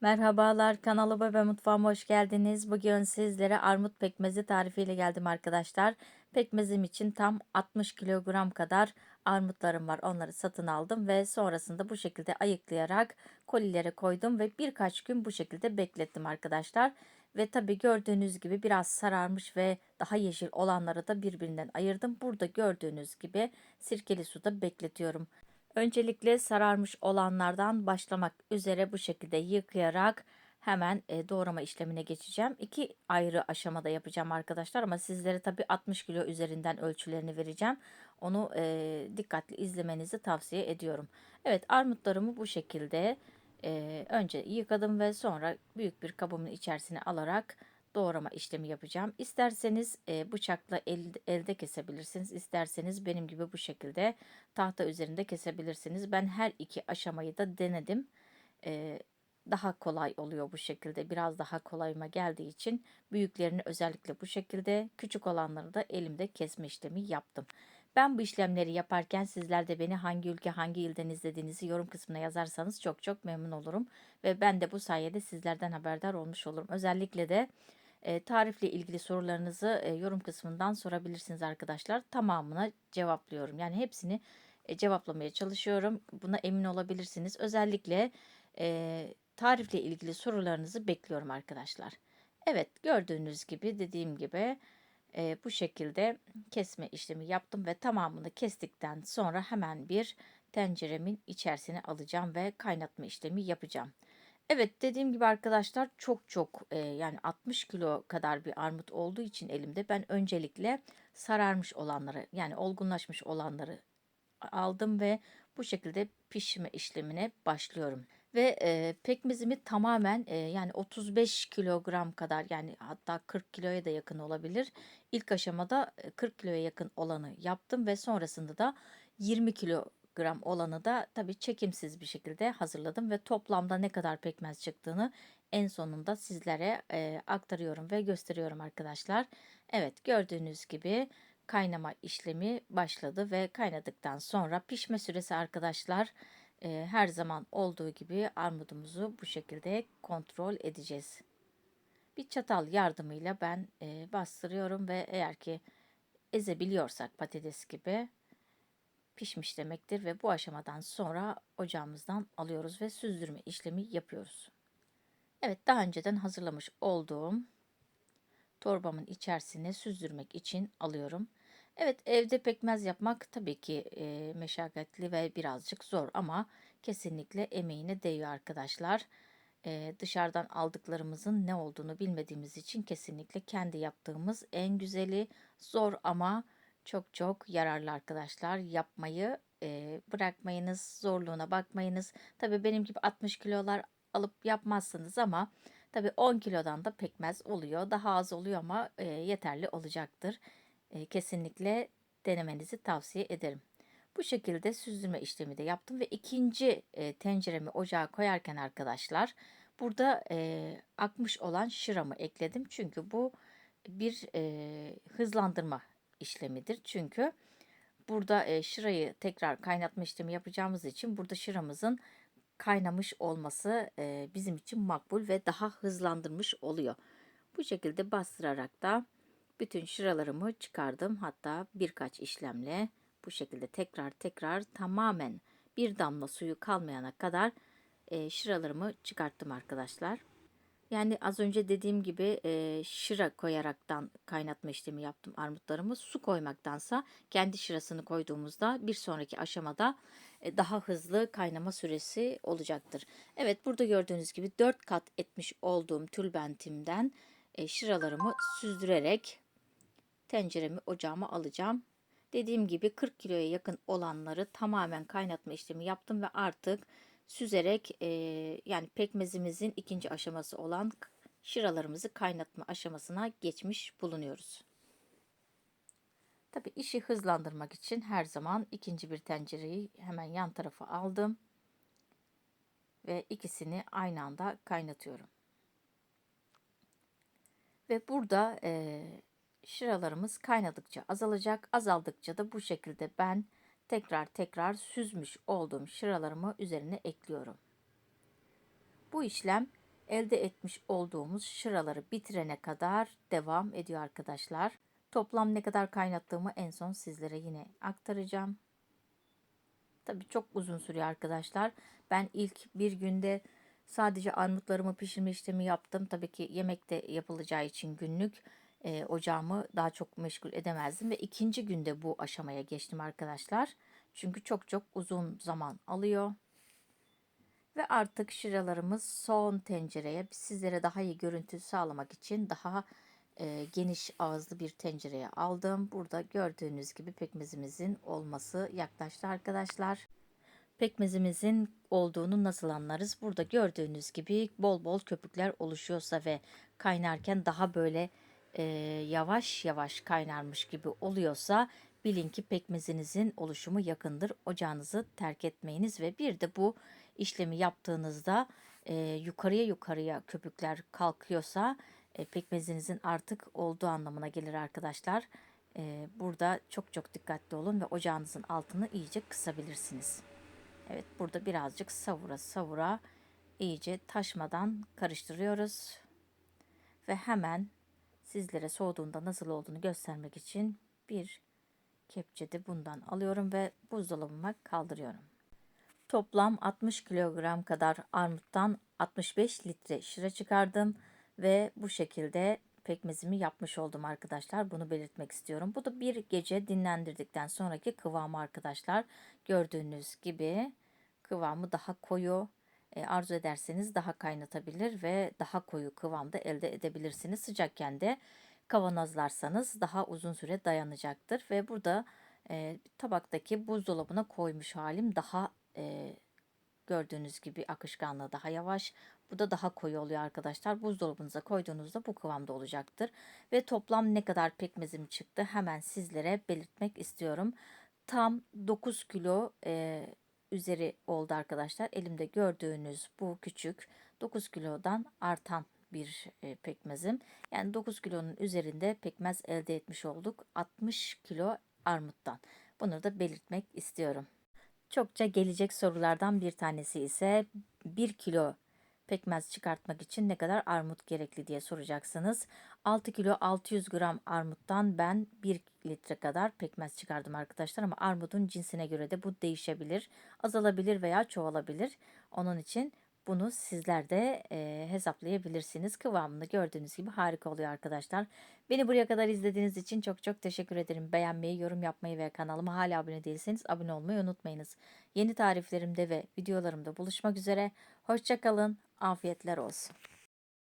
Merhabalar kanalıma ve mutfağıma hoş geldiniz. Bugün sizlere armut pekmezi tarifiyle geldim arkadaşlar. Pekmezim için tam 60 kilogram kadar armutlarım var. Onları satın aldım ve sonrasında bu şekilde ayıklayarak kolilere koydum ve birkaç gün bu şekilde beklettim arkadaşlar. Ve tabi gördüğünüz gibi biraz sararmış ve daha yeşil olanları da birbirinden ayırdım. Burada gördüğünüz gibi sirkeli suda bekletiyorum. Öncelikle sararmış olanlardan başlamak üzere bu şekilde yıkayarak hemen e, doğrama işlemine geçeceğim. İki ayrı aşamada yapacağım arkadaşlar ama sizlere tabi 60 kilo üzerinden ölçülerini vereceğim. Onu e, dikkatli izlemenizi tavsiye ediyorum. Evet armutlarımı bu şekilde e, önce yıkadım ve sonra büyük bir kabımın içerisine alarak doğrama işlemi yapacağım. İsterseniz e, bıçakla el, elde kesebilirsiniz. İsterseniz benim gibi bu şekilde tahta üzerinde kesebilirsiniz. Ben her iki aşamayı da denedim. E, daha kolay oluyor bu şekilde. Biraz daha kolayıma geldiği için büyüklerini özellikle bu şekilde, küçük olanları da elimde kesme işlemi yaptım. Ben bu işlemleri yaparken sizler de beni hangi ülke, hangi ilden izlediğinizi yorum kısmına yazarsanız çok çok memnun olurum. Ve ben de bu sayede sizlerden haberdar olmuş olurum. Özellikle de tarifle ilgili sorularınızı yorum kısmından sorabilirsiniz arkadaşlar. Tamamına cevaplıyorum. Yani hepsini cevaplamaya çalışıyorum. Buna emin olabilirsiniz. Özellikle tarifle ilgili sorularınızı bekliyorum arkadaşlar. Evet gördüğünüz gibi dediğim gibi bu şekilde kesme işlemi yaptım ve tamamını kestikten sonra hemen bir tenceremin içerisine alacağım ve kaynatma işlemi yapacağım. Evet dediğim gibi arkadaşlar çok çok e, yani 60 kilo kadar bir armut olduğu için elimde ben öncelikle sararmış olanları yani olgunlaşmış olanları aldım ve bu şekilde pişirme işlemine başlıyorum. Ve e, pekmezimi tamamen e, yani 35 kilogram kadar yani hatta 40 kiloya da yakın olabilir. İlk aşamada 40 kiloya yakın olanı yaptım ve sonrasında da 20 kilo gram olanı da tabii çekimsiz bir şekilde hazırladım ve toplamda ne kadar pekmez çıktığını en sonunda sizlere e, aktarıyorum ve gösteriyorum arkadaşlar. Evet gördüğünüz gibi kaynama işlemi başladı ve kaynadıktan sonra pişme süresi arkadaşlar e, her zaman olduğu gibi armudumuzu bu şekilde kontrol edeceğiz. Bir çatal yardımıyla ben e, bastırıyorum ve eğer ki ezebiliyorsak patates gibi pişmiş demektir ve bu aşamadan sonra ocağımızdan alıyoruz ve süzdürme işlemi yapıyoruz. Evet daha önceden hazırlamış olduğum torbamın içerisine süzdürmek için alıyorum. Evet evde pekmez yapmak tabii ki e, meşakkatli ve birazcık zor ama kesinlikle emeğine değiyor arkadaşlar. E, dışarıdan aldıklarımızın ne olduğunu bilmediğimiz için kesinlikle kendi yaptığımız en güzeli zor ama çok çok yararlı arkadaşlar. Yapmayı e, bırakmayınız, zorluğuna bakmayınız. Tabii benim gibi 60 kilolar alıp yapmazsınız ama tabii 10 kilodan da pekmez oluyor. Daha az oluyor ama e, yeterli olacaktır. E, kesinlikle denemenizi tavsiye ederim. Bu şekilde süzdürme işlemi de yaptım ve ikinci e, tenceremi ocağa koyarken arkadaşlar burada e, akmış olan şıramı ekledim. Çünkü bu bir e, hızlandırma işlemidir. Çünkü burada e, şırayı tekrar kaynatma işlemi yapacağımız için burada şıramızın kaynamış olması e, bizim için makbul ve daha hızlandırmış oluyor. Bu şekilde bastırarak da bütün şıralarımı çıkardım. Hatta birkaç işlemle bu şekilde tekrar tekrar tamamen bir damla suyu kalmayana kadar e, şıralarımı çıkarttım arkadaşlar. Yani az önce dediğim gibi e, şıra koyaraktan kaynatma işlemi yaptım armutlarımı. Su koymaktansa kendi şırasını koyduğumuzda bir sonraki aşamada e, daha hızlı kaynama süresi olacaktır. Evet burada gördüğünüz gibi 4 kat etmiş olduğum tülbentimden e, şıralarımı süzdürerek tenceremi ocağıma alacağım. Dediğim gibi 40 kiloya yakın olanları tamamen kaynatma işlemi yaptım ve artık süzerek e, yani pekmezimizin ikinci aşaması olan şıralarımızı kaynatma aşamasına geçmiş bulunuyoruz. Tabi işi hızlandırmak için her zaman ikinci bir tencereyi hemen yan tarafa aldım ve ikisini aynı anda kaynatıyorum. Ve burada e, şıralarımız kaynadıkça azalacak. Azaldıkça da bu şekilde ben tekrar tekrar süzmüş olduğum şıralarımı üzerine ekliyorum. Bu işlem elde etmiş olduğumuz şıraları bitirene kadar devam ediyor arkadaşlar. Toplam ne kadar kaynattığımı en son sizlere yine aktaracağım. Tabii çok uzun sürüyor arkadaşlar. Ben ilk bir günde sadece armutlarımı pişirme işlemi yaptım. Tabii ki yemek de yapılacağı için günlük e, ocağımı daha çok meşgul edemezdim. Ve ikinci günde bu aşamaya geçtim arkadaşlar. Çünkü çok çok uzun zaman alıyor. Ve artık şıralarımız son tencereye sizlere daha iyi görüntü sağlamak için daha e, geniş ağızlı bir tencereye aldım. Burada gördüğünüz gibi pekmezimizin olması yaklaştı arkadaşlar. Pekmezimizin olduğunu nasıl anlarız? Burada gördüğünüz gibi bol bol köpükler oluşuyorsa ve kaynarken daha böyle e, yavaş yavaş kaynarmış gibi oluyorsa bilin ki pekmezinizin oluşumu yakındır. Ocağınızı terk etmeyiniz ve bir de bu işlemi yaptığınızda e, yukarıya yukarıya köpükler kalkıyorsa e, pekmezinizin artık olduğu anlamına gelir arkadaşlar. E, burada çok çok dikkatli olun ve ocağınızın altını iyice kısabilirsiniz. Evet burada birazcık savura savura iyice taşmadan karıştırıyoruz. Ve hemen sizlere soğuduğunda nasıl olduğunu göstermek için bir kepçede bundan alıyorum ve buzdolabıma kaldırıyorum. Toplam 60 kilogram kadar armuttan 65 litre şıra çıkardım ve bu şekilde pekmezimi yapmış oldum arkadaşlar. Bunu belirtmek istiyorum. Bu da bir gece dinlendirdikten sonraki kıvamı arkadaşlar. Gördüğünüz gibi kıvamı daha koyu. E, arzu ederseniz daha kaynatabilir ve daha koyu kıvamda elde edebilirsiniz. Sıcakken de kavanozlarsanız daha uzun süre dayanacaktır. Ve burada e, tabaktaki buzdolabına koymuş halim daha e, gördüğünüz gibi akışkanlığı daha yavaş. Bu da daha koyu oluyor arkadaşlar. Buzdolabınıza koyduğunuzda bu kıvamda olacaktır. Ve toplam ne kadar pekmezim çıktı hemen sizlere belirtmek istiyorum. Tam 9 kilo e, üzeri oldu arkadaşlar. Elimde gördüğünüz bu küçük 9 kilodan artan bir e, pekmezim. Yani 9 kilonun üzerinde pekmez elde etmiş olduk. 60 kilo armuttan. Bunu da belirtmek istiyorum. Çokça gelecek sorulardan bir tanesi ise 1 kilo pekmez çıkartmak için ne kadar armut gerekli diye soracaksınız. 6 kilo 600 gram armuttan ben 1 litre kadar pekmez çıkardım arkadaşlar ama armudun cinsine göre de bu değişebilir. Azalabilir veya çoğalabilir. Onun için bunu sizler de e, hesaplayabilirsiniz. Kıvamını gördüğünüz gibi harika oluyor arkadaşlar. Beni buraya kadar izlediğiniz için çok çok teşekkür ederim. Beğenmeyi, yorum yapmayı ve kanalıma hala abone değilseniz abone olmayı unutmayınız. Yeni tariflerimde ve videolarımda buluşmak üzere. Hoşçakalın, afiyetler olsun.